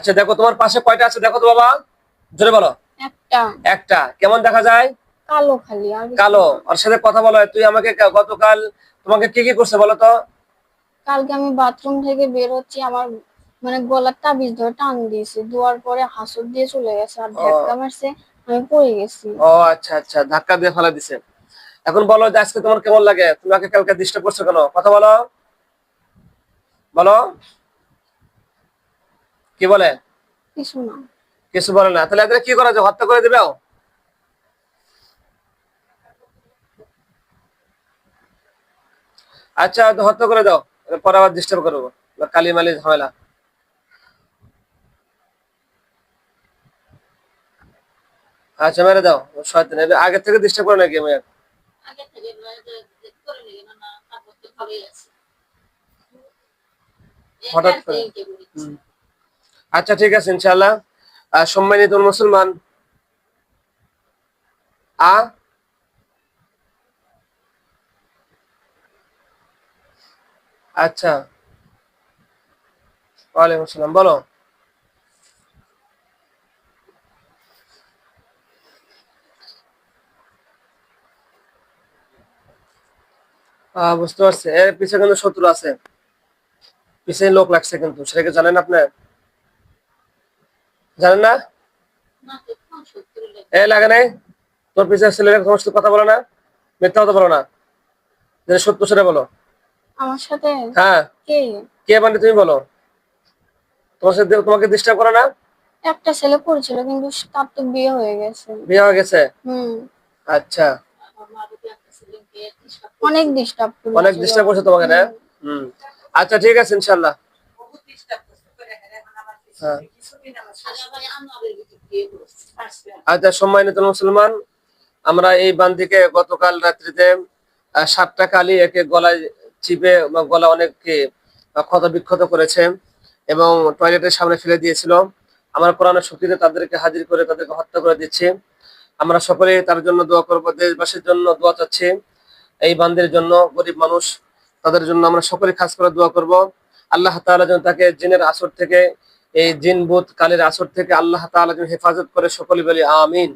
আচ্ছা দেখো তোমার পাশে কয়টা আছে? দেখো তো বাবা। জোরে বলো। একটা। একটা। কেমন দেখা যায়? কালো খালি কালো। ওর সাথে কথা বলো। তুই আমাকে গতকাল তোমাকে কি কি করছে বলো তো? কালকে আমি বাথরুম থেকে বের হচ্ছি আমার মানে গলার তাবিজ ধরে টান দিয়েছে। দুয়ার পরে হাসুর দিয়ে চলে গেছে আর ধাক্কা মারছে আমি পড়ে গেছি। ও আচ্ছা আচ্ছা। ধাক্কা দিয়ে ফেলা দিছে। এখন বলো যে আজকে তোমার কেমন লাগে? তোমাকে কালকে ডিস্টার্ব করছ কেন? কথা বলো। বলো। কি বলে? কিছু না। কিছু বলে না। তাহলে এদের কি করা যায়? হত্যা করে দিবেও আচ্ছা তো হত্যা করে দাও। পরে আবার ডিস্টার্ব করব। কালি মালি ঝামেলা। আচ্ছা মেরে দাও। শয়তান। আগে থেকে ডিস্টার্ব করে নাকি মেয়ে আগে থেকে নয় যে যে করে নিয়ে না না তারপর তো ভালোই আছে। হঠাৎ করে। আচ্ছা ঠিক আছে ইনশাল্লাহ সম্মানিত মুসলমান, আ? আচ্ছা। ওয়ালাইকুম আসসালাম, বলো। বুঝতে পারছি। এর পিছনে কিন্তু শত্রু আছে। পিছনে লোক লাগছে কিন্তু সেটা কি জানেন আপনি? জানেন না? এ লাগে নাই? তোর পিছনে ছেলেরা তোমার সাথে কথা বলো না মিথ্যা কথা বলো না। যেটা সত্য সেটা বলো। আমার সাথে? হ্যাঁ। কে? কে মানে তুমি বলো। তোমার সাথে তোমাকে ডিস্টার্ব করে না? একটা ছেলে পড়েছিল কিন্তু তার তো বিয়ে হয়ে গেছে। বিয়ে হয়ে গেছে? হুম। আচ্ছা। অনেক ডিস্টার্ব অনেক ডিস্টার্ব করছে তোমাকে না? হুম। আচ্ছা ঠিক আছে ইনশাল্লাহ। আচ্ছা সম্মানিত মুসলমান, আমরা এই বান্দিকে গতকাল রাত্রিতে সাতটা কালি একে গলায় চিপে গলা অনেককে ক্ষত বিক্ষত করেছে এবং টয়লেটের সামনে ফেলে দিয়েছিল। আমরা কোরআনের শক্তিতে তাদেরকে হাজির করে তাদেরকে হত্যা করে দিচ্ছি। আমরা সকলে তার জন্য দোয়া করব, দেশবাসীর জন্য দোয়া চাচ্ছি। এই বান্দির জন্য, গরিব মানুষ, তাদের জন্য আমরা সকলে খাস করে দোয়া করব। আল্লাহ তাআলা যেন তাকে জিনের আসর থেকে এই জিনবুত কালের আসর থেকে আল্লাহ তাআলা যেন হেফাজত করে সকলে বলি আমিন।